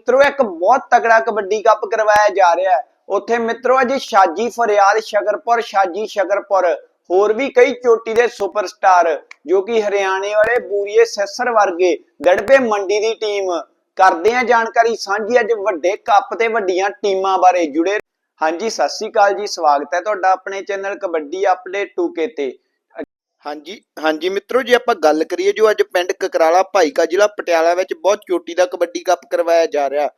ਮਿੱਤਰੋ, ਇੱਕ ਬਹੁਤ ਤਗੜਾ ਕਬੱਡੀ ਕੱਪ ਕਰਵਾਇਆ ਜਾ ਰਿਹਾ ਹੈ। ਉੱਥੇ ਮਿੱਤਰੋ, ਅੱਜ ਸ਼ਾਜੀ ਫਰਿਆਦ ਸ਼ਕਰਪੁਰ, ਸ਼ਾਜੀ ਸ਼ਕਰਪੁਰ, ਹੋਰ ਵੀ ਕਈ ਚੋਟੀ ਦੇ ਸੁਪਰਸਟਾਰ, ਜੋ ਕਿ ਹਰਿਆਣੇ ਵਾਲੇ ਬੂਰੀਏ ਸੈਸਰ ਵਰਗੇ ਦੜਬੇ ਮੰਡੀ ਦੀ ਟੀਮ ਕਰਦੇ ਆ ਜਾਣਕਾਰੀ ਸਾਂਝੀ। ਅੱਜ ਵੱਡੇ ਕੱਪ ਤੇ ਵੱਡੀਆਂ ਟੀਮਾਂ ਬਾਰੇ ਜੁੜੇ। ਹਾਂਜੀ, ਸਤਿ ਸ੍ਰੀ ਅਕਾਲ ਜੀ, ਸਵਾਗਤ ਹੈ ਤੁਹਾਡਾ ਆਪਣੇ ਚੈਨਲ ਕਬੱਡੀ ਅਪਡੇਟ 2K ਤੇ। ਹਾਂਜੀ ਹਾਂਜੀ ਮਿੱਤਰੋ, ਜੇ ਆਪਾਂ ਗੱਲ ਕਰੀਏ ਜੋ ਅੱਜ ਪਿੰਡ ਕਕਰਾਲਾ ਭਾਈਕਾ ਜ਼ਿਲ੍ਹਾ ਪਟਿਆਲਾ ਵਿੱਚ ਬਹੁਤ ਚੋਟੀ ਦਾ ਕਬੱਡੀ ਕੱਪ ਕਰਵਾਇਆ ਜਾ ਰਿਹਾ,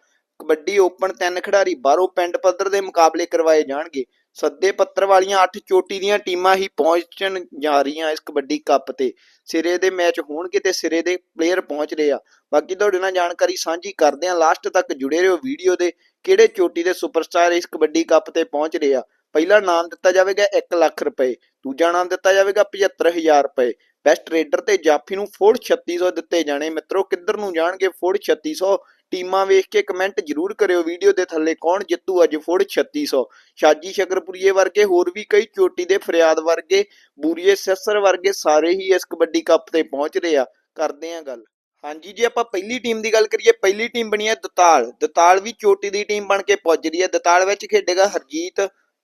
ਕਬੱਡੀ ਓਪਨ ਤਿੰਨ ਖਿਡਾਰੀ ਬਾਹਰੋਂ ਪਿੰਡ ਪੱਧਰ ਦੇ ਮੁਕਾਬਲੇ ਕਰਵਾਏ ਜਾਣਗੇ। ਸੱਦੇ ਪੱਤਰ ਵਾਲੀਆਂ 8 ਚੋਟੀ ਦੀਆਂ ਟੀਮਾਂ ਹੀ ਪਹੁੰਚਣ ਜਾ ਰਹੀਆਂ ਇਸ ਕਬੱਡੀ ਕੱਪ ਤੇ। ਸਿਰੇ ਦੇ ਮੈਚ ਹੋਣਗੇ ਤੇ ਸਿਰੇ ਦੇ ਪਲੇਅਰ ਪਹੁੰਚ ਰਹੇ ਆ। ਬਾਕੀ ਤੁਹਾਡੇ ਨਾਲ ਜਾਣਕਾਰੀ ਸਾਂਝੀ ਕਰਦੇ ਆ ਲਾਸਟ ਤੱਕ ਜੁੜੇ ਰਹੋ ਵੀਡੀਓ ਦੇ ਕਿਹੜੇ ਚੋਟੀ ਦੇ ਸੁਪਰਸਟਾਰ ਇਸ ਕਬੱਡੀ ਕੱਪ ਤੇ ਪਹੁੰਚ ਰਹੇ ਆ। ਪਹਿਲਾ ਨਾਮ ਦਿੱਤਾ ਜਾਵੇਗਾ 1 ਲੱਖ ਰੁਪਏ, ਦੂਜਾ ਨਾਮ ਦਿੱਤਾ ਜਾਵੇਗਾ 75000 ਰੁਪਏ। ਬੈਸਟ ਰੇਡਰ ਤੇ ਜਾਫੀ ਨੂੰ ਫੋੜ 3600 ਦਿੱਤੇ ਜਾਣੇ। ਮਿੱਤਰੋ, ਕਿੱਧਰ ਨੂੰ ਜਾਣਗੇ ਫੋੜ 3600 ਟੀਮਾਂ ਵੇਖ ਕੇ ਕਮੈਂਟ ਜਰੂਰ ਕਰਿਓ। ਵੀਡੀਓ ਦੇ ਥੱਲੇ ਕੌਣ ਜਿੱਤੂ ਅੱਜ ਫੋੜ 3600 ਸ਼ਾਜੀ ਸ਼ਕਰਪੁਰੀਏ ਵਰਗੇ ਹੋਰ ਵੀ ਕਈ ਚੋਟੀ ਦੇ ਫਰਿਆਦ ਵਰਗੇ, ਬੂਰੀਏ ਸੈਸਰ ਵਰਗੇ ਸਾਰੇ ਹੀ ਇਸ ਕਬੱਡੀ ਕੱਪ ਤੇ ਪਹੁੰਚ ਰਹੇ ਆ। ਕਰਦੇ ਆ ਗੱਲ। ਹਾਂਜੀ ਜੇ, ਆਪਾਂ ਪਹਿਲੀ ਟੀਮ ਦੀ ਗੱਲ ਕਰੀਏ। ਪਹਿਲੀ ਟੀਮ ਬਣੀ ਹੈ ਦਤਾਲ। ਦਤਾਲ ਵੀ ਚੋਟੀ ਦੀ ਟੀਮ ਬਣ ਕੇ ਪੁੱਜ ਰਹੀ ਹੈ। ਦਤਾਲ ਵਿੱਚ ਖੇਡੇਗਾ ਹਰਜੀਤ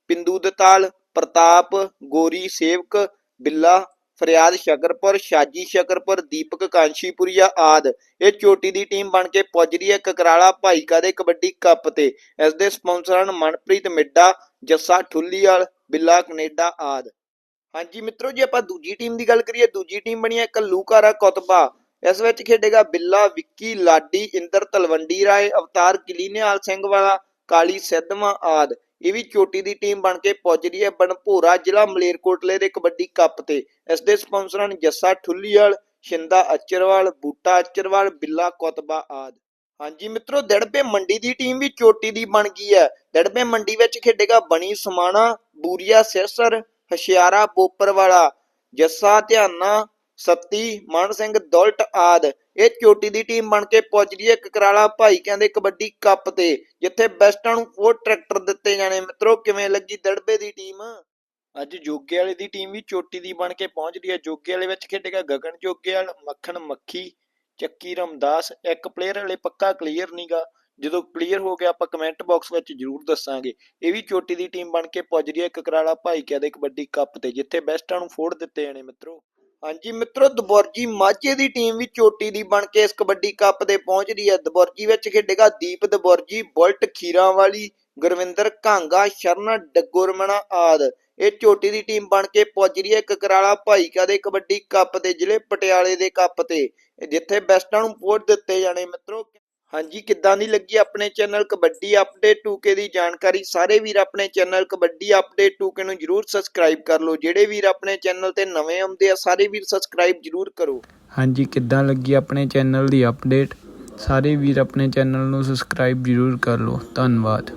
ਪਿੰਦੂ ਦਤਾਲ, ਪ੍ਰਤਾਪ, ਗੋਰੀ, ਸੇਵਕ, ਬਿੱਲਾ, ਫਰਿਆਦ ਸ਼ਕਰਪੁਰ, ਸ਼ਾਜੀ ਸ਼ਕਰਪੁਰ, ਦੀਪਕ, ਕਾਂਸ਼ੀਪੁਰੀਆ ਆਦ। ਇਹ ਚੋਟੀ ਦੀ ਟੀਮ ਬਣ ਕੇ ਪੁੱਜ ਰਹੀ ਹੈ ਕਕਰਾਲਾ ਭਾਈਕਾ ਦੇ ਕਬੱਡੀ ਕੱਪ ਤੇ। ਇਸ ਦੇ ਸਪਾਂਸਰ ਹਨ ਮਨਪ੍ਰੀਤ ਮਿੱਡਾ, ਜੱਸਾ ਠੁੱਲੀਵਾਲ, ਬਿੱਲਾ ਕੈਨੇਡਾ ਆਦ। ਹਾਂਜੀ ਮਿੱਤਰੋ, ਜੇ ਆਪਾਂ ਦੂਜੀ ਟੀਮ ਦੀ ਗੱਲ ਕਰੀਏ, ਦੂਜੀ ਟੀਮ ਬਣੀ ਹੈ ਕੱਲੂਕਾਰਾ ਕੁਤਬਾ। ਇਸ ਵਿੱਚ ਖੇਡੇਗਾ ਬਿੱਲਾ, ਵਿੱਕੀ ਲਾਡੀ, ਇੰਦਰ ਤਲਵੰਡੀ ਰਾਏ, ਅਵਤਾਰ ਕਿਲੀਨਿਆਲ ਸਿੰਘ ਵਾਲਾ, ਕਾਲੀ ਸਿੱਧਵਾਂ ਆਦ। ਇਹ ਵੀ ਚੋਟੀ ਦੀ ਟੀਮ ਬਣ ਕੇ ਪੁੱਜ ਰਹੀ ਹੈ ਬਨਭੋਰਾ ਜ਼ਿਲ੍ਹਾ ਮਲੇਰਕੋਟਲੇ ਦੇ ਕਬੱਡੀ ਕੱਪ ਤੇ। ਇਸ ਦੇ ਸਪਾਂਸਰ ਹਨ ਜੱਸਾ ਠੁੱਲੀਵਾਲ, ਸ਼ਿੰਦਾ ਅਚਰਵਾਲ, ਬੂਟਾ ਅਚਰਵਾਲ, ਬਿੱਲਾ ਕੁਤਬਾ ਆਦਿ। ਹਾਂਜੀ ਮਿੱਤਰੋ, ਦੜਬੇ ਮੰਡੀ ਦੀ ਟੀਮ ਵੀ ਚੋਟੀ ਦੀ ਬਣ ਗਈ ਹੈ। ਦੜਬੇ ਮੰਡੀ ਵਿੱਚ ਖੇਡੇਗਾ ਬਣੀ ਸਮਾਣਾ, ਬੂਰੀਆ, ਸਿਰਸਰ, ਹਸ਼ਿਆਰਾ ਬੋਪਰ ਵਾਲਾ ਜੱਸਾ, ਧਿਆਨਾ ਸੱਤੀ, ਮਨ ਸਿੰਘ ਦੌਲਟ ਆਦ। ਇਹ ਚੋਟੀ ਦੀ ਟੀਮ ਬਣ ਕੇ ਪੁੱਜ ਹੈ ਕਕਰਾਲਾ ਭਾਈ ਕਹਿੰਦੇ ਕਬੱਡੀ ਕੱਪ ਤੇ, ਜਿੱਥੇ ਬੈਸਟਾਂ ਨੂੰ ਫੋਰ ਟਰੈਕਟਰ ਦਿੱਤੇ ਜਾਣੇ। ਮਿੱਤਰੋ, ਕਿਵੇਂ ਲੱਗੀ ਦੜਬੇ ਦੀ ਟੀਮ ਅੱਜ ਜੋਗੇ ਵਾਲੇ ਦੀ ਟੀਮ ਵੀ ਚੋਟੀ ਦੀ ਬਣ ਕੇ ਪਹੁੰਚ ਹੈ। ਜੋਗੇ ਵਾਲੇ ਵਿੱਚ ਖੇਡੇਗਾ ਗਗਨ ਜੋਗੇਵਾਲ, ਮੱਖਣ ਮੱਖੀ, ਚੱਕੀ ਰਮਦਾਸ। ਇੱਕ ਪਲੇਅਰ ਹਲੇ ਪੱਕਾ ਕਲੀਅਰ ਨਹੀਂਗਾ ਜਦੋਂ ਕਲੀਅਰ ਹੋ ਗਿਆ, ਆਪਾਂ ਕਮੈਂਟ ਬਾਕਸ ਵਿੱਚ ਜਰੂਰ ਦੱਸਾਂਗੇ। ਇਹ ਵੀ ਚੋਟੀ ਦੀ ਟੀਮ ਬਣ ਕੇ ਪੁੱਜ ਰਹੀ ਹੈ ਕਕਰਾਲਾ ਭਾਈ ਕਹਿੰਦੇ ਕਬੱਡੀ ਕੱਪ ਤੇ, ਜਿੱਥੇ ਬੈਸਟਾਂ ਨੂੰ ਫੋੜ ਦਿੱਤੇ ਜਾਣੇ ਮਿੱਤਰੋ। ਹਾਂਜੀ ਮਿੱਤਰੋ, ਦਬੁਰਜੀ ਮਾਝੇ ਦੀ ਟੀਮ ਵੀ ਚੋਟੀ ਦੀ ਬਣ ਕੇ ਇਸ ਕਬੱਡੀ ਕੱਪ ਦੇ ਪਹੁੰਚ ਹੈ। ਦਬੁਰਜੀ ਵਿੱਚ ਖੇਡੇਗਾ ਦੀਪ ਦਬੁਰਜੀ, ਬੁਲਟ ਖੀਰਾਂ ਵਾਲੀ ਗੁਰਵਿੰਦਰ ਕਾਂਗਾ, ਸ਼ਰਨ ਡੱਗੋਰਮਣਾ ਆਦ। ਇਹ ਚੋਟੀ ਦੀ ਟੀਮ ਬਣ ਕੇ ਪੁੱਜ ਰਹੀ ਹੈ ਕਕਰਾਲਾ ਭਾਈਕਾ ਦੇ ਕਬੱਡੀ ਕੱਪ ਦੇ ਜ਼ਿਲ੍ਹੇ ਪਟਿਆਲੇ ਦੇ ਕੱਪ ਤੇ, ਜਿੱਥੇ ਬੈਸਟਾਂ ਨੂੰ ਵੋਟ ਦਿੱਤੇ ਜਾਣੇ ਮਿੱਤਰੋ। ਹਾਂਜੀ, ਕਿੱਦਾਂ ਦੀ ਲੱਗੀ ਆਪਣੇ ਚੈਨਲ ਕਬੱਡੀ ਅਪਡੇਟ 2K ਦੀ ਜਾਣਕਾਰੀ? ਸਾਰੇ ਵੀਰ ਆਪਣੇ ਚੈਨਲ ਕਬੱਡੀ ਅਪਡੇਟ 2K ਨੂੰ ਜਰੂਰ ਸਬਸਕ੍ਰਾਈਬ ਕਰ ਲਓ। ਜਿਹੜੇ ਵੀਰ ਆਪਣੇ ਚੈਨਲ ਤੇ ਨਵੇਂ ਆਉਂਦੇ ਆ, ਸਾਰੇ ਵੀਰ ਸਬਸਕ੍ਰਾਈਬ ਜਰੂਰ ਕਰੋ। ਹਾਂਜੀ, ਕਿੱਦਾਂ ਲੱਗੀ ਆਪਣੇ ਚੈਨਲ ਦੀ ਅਪਡੇਟ ਸਾਰੇ ਵੀਰ ਆਪਣੇ ਚੈਨਲ ਨੂੰ ਸਬਸਕ੍ਰਾਈਬ ਜ਼ਰੂਰ ਕਰ ਲਓ। ਧੰਨਵਾਦ।